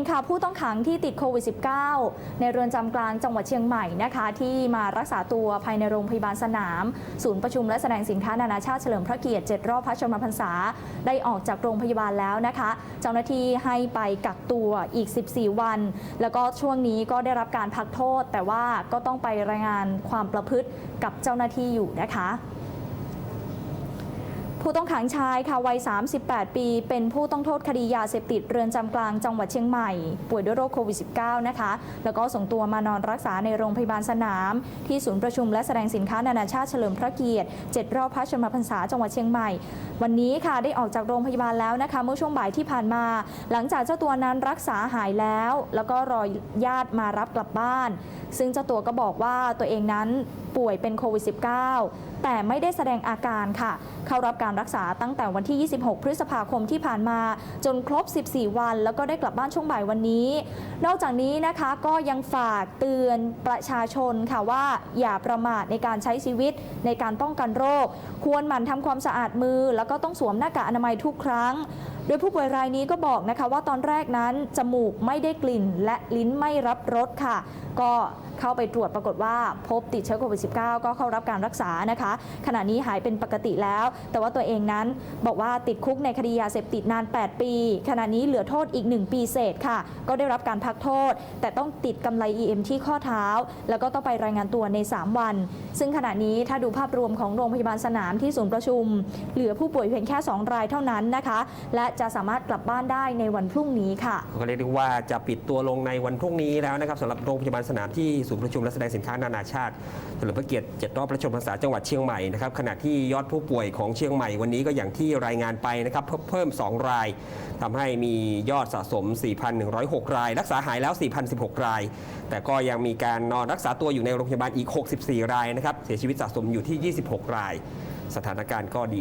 องค่ะผู้ต้องขังที่ติดโควิด -19 ในเรือนจำกลางจังหวัดเชียงใหม่นะคะที่มารักษาตัวภายในโรงพยาบาลสนาม ศูนย์ประชุมและแสดงสินค้านานาชาติเฉลิมพระเกียรติ 7 รอบพระชนมพรรษา ได้ออกจากโรงพยาบาลแล้วนะคะ เจ้าหน้าที่ให้ไปกักตัวอีก 14 วัน แล้วก็ช่วงนี้ก็ได้รับการพักโทษ แต่ว่าก็ต้องไปรายงานความประพฤติกับเจ้าหน้าที่อยู่นะคะ ผู้ต้องขังชายค่ะวัย 38 ปี เป็นผู้ต้องโทษคดียาเสพติดเรือนจำกลางจังหวัดเชียงใหม่ ป่วยด้วยโรคโควิด -19 นะคะ แล้วก็ส่งตัวมานอนรักษาในโรงพยาบาลสนาม ที่ศูนย์ประชุมและแสดงสินค้านานาชาติเฉลิมพระเกียรติ 7 รอบพระชนมพรรษาจังหวัดเชียงใหม่ วันนี้ค่ะได้ออกจากโรงพยาบาลแล้วนะคะเมื่อช่วงบ่ายที่ผ่านมา หลังจากเจ้าตัวนั้นรักษาหายแล้ว แล้วก็รอญาติมารับกลับบ้าน ซึ่งเจ้าตัวก็บอกว่าตัวเองนั้นป่วยเป็นโควิด -19 แต่ไม่ได้แสดงอาการค่ะ เข้ารับการรักษาตั้งแต่วันที่ 26 พฤษภาคมที่ผ่านมา จนครบ 14 วัน แล้วก็ได้กลับบ้านช่วงบ่ายวันนี้ นอกจากนี้นะคะก็ยังฝากเตือนประชาชนค่ะว่าอย่าประมาทในการใช้ชีวิตในการป้องกันโรค ควรหมั่นทำความสะอาดมือ แล้วก็ต้องสวมหน้ากากอนามัยทุกครั้ง โดยผู้ป่วยรายนี้ก็บอกนะคะว่าตอนแรกนั้น จมูกไม่ได้กลิ่น และลิ้นไม่รับรสค่ะ ก็เข้าไปตรวจปรากฏว่าพบติดเชื้อโควิด -19 ก็เข้ารับการรักษานะคะ ขณะนี้หายเป็นปกติแล้ว แต่ว่าตัวเองนั้น บอกว่าติดคุกในคดียาเสพติดนาน 8 ปี ขณะนี้เหลือโทษอีก 1 ปีเศษค่ะ ก็ได้รับการพักโทษ แต่ต้องติดกำไร EM ที่ข้อเท้า แล้วก็ต้องไปรายงานตัวใน 3 วัน ซึ่งขณะนี้ถ้าดูภาพรวมของโรงพยาบาลสนามที่ศูนย์ประชุม เหลือผู้ป่วยเพียงแค่ 2 รายเท่านั้นนะคะ และจะสามารถกลับบ้านได้ในวันพรุ่งนี้ค่ะก็เรียกได้ว่าจะปิดตัวลงในวันพรุ่งนี้แล้วนะครับสำหรับโรงพยาบาลสนามที่ศูนย์ประชุมและแสดงสินค้านานาชาติเฉลิมพระเกียรติ7รอบพระชนมพรรษาจังหวัดเชียงใหม่นะครับขณะที่ยอดผู้ป่วยของเชียงใหม่วันนี้ก็อย่างที่รายงานไปนะครับเพิ่ม 2 รายทำให้มียอดสะสม 4,106 ราย รักษาหายแล้ว 4,016 ราย แต่ก็ยังมีการนอนรักษาตัวอยู่ในโรงพยาบาลอีก 64 รายนะครับเสียชีวิตสะสมอยู่ที่ 26 ราย สถานการณ์ก็ดี